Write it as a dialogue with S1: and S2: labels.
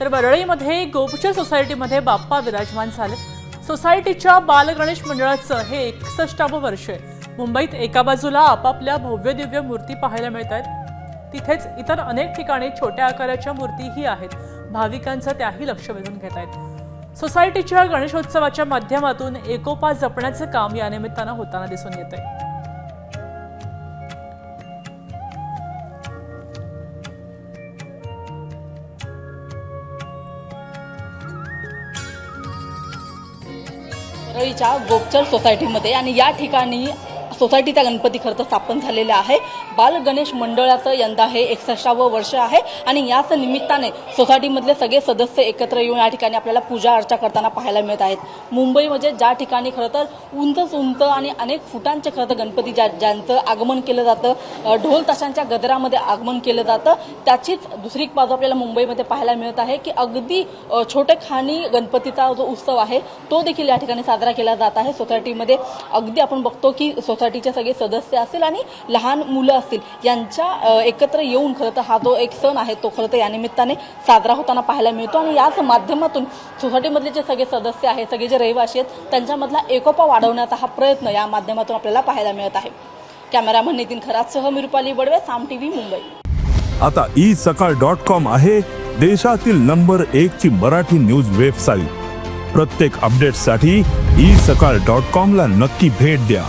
S1: तर वरळीमध्ये गोपचर सोसायटीमध्ये बाप्पा विराजमान झाले. सोसायटीच्या बालगणेश मंडळाचं हे एकसष्टावं वर्ष आहे. मुंबईत एका बाजूला आपापल्या भव्य दिव्य मूर्ती पाहायला मिळत आहेत. तिथेच इतर अनेक ठिकाणी छोट्या आकाराच्या मूर्तीही आहेत. भाविकांचं त्याही लक्ष वेधून घेत आहेत. सोसायटीच्या गणेशोत्सवाच्या माध्यमातून एकोपा जपण्याचं काम या निमित्तानं होताना दिसून येत आहे
S2: परळीच्या गोपचर सोसायटीमध्ये आणि या ठिकाणी सोसायटीचा गणपती खरं तर स्थापन झालेला आहे. बाल गणेश मंडळाचं यंदा हे एकसष्टावं वर्ष आहे आणि याच निमित्ताने सोसायटीमधले सगळे सदस्य एकत्र येऊन या ठिकाणी आपल्याला पूजा अर्चा करताना पाहायला मिळत आहेत. मुंबईमध्ये ज्या ठिकाणी खरं तर उंच उंच आणि अनेक फुटांचे खरं तर गणपती ज्या ज्यांचं आगमन केलं जातं ढोल ताशांच्या गजरामध्ये आगमन केलं जातं त्याचीच दुसरी बाजू आपल्याला मुंबईमध्ये पाहायला मिळत आहे की अगदी छोटे खाणी गणपतीचा जो उत्सव आहे तो देखील या ठिकाणी साजरा केला जात आहे सोसायटीमध्ये. अगदी आपण बघतो की सोसायटीचे सगळे सदस्य असतील आणि लहान मुलं असतील यांच्या एकत्र येऊन खरं तर हा जो एक सण आहे तो खरं तर या निमित्ताने साजरा होताना पाहायला मिळतो. आणि याच माध्यमातून सोसायटीमधले जे सगळे सदस्य आहेत सगळे जे रहिवासी आहेत त्यांच्यामधला एकोपा वाढवण्याचा हा प्रयत्न या माध्यमातून आपल्याला पाहायला मिळत आहे. कॅमेरामन नितीन खरातसह मी रुपाली बडवे साम टीव्ही मुंबई.
S3: आता ई सकाळ डॉट कॉम आहे देशातील नंबर एक ची मराठी न्यूज वेबसाईट. प्रत्येक अपडेटसाठी ई सकाळ डॉट कॉम ला नक्की भेट द्या.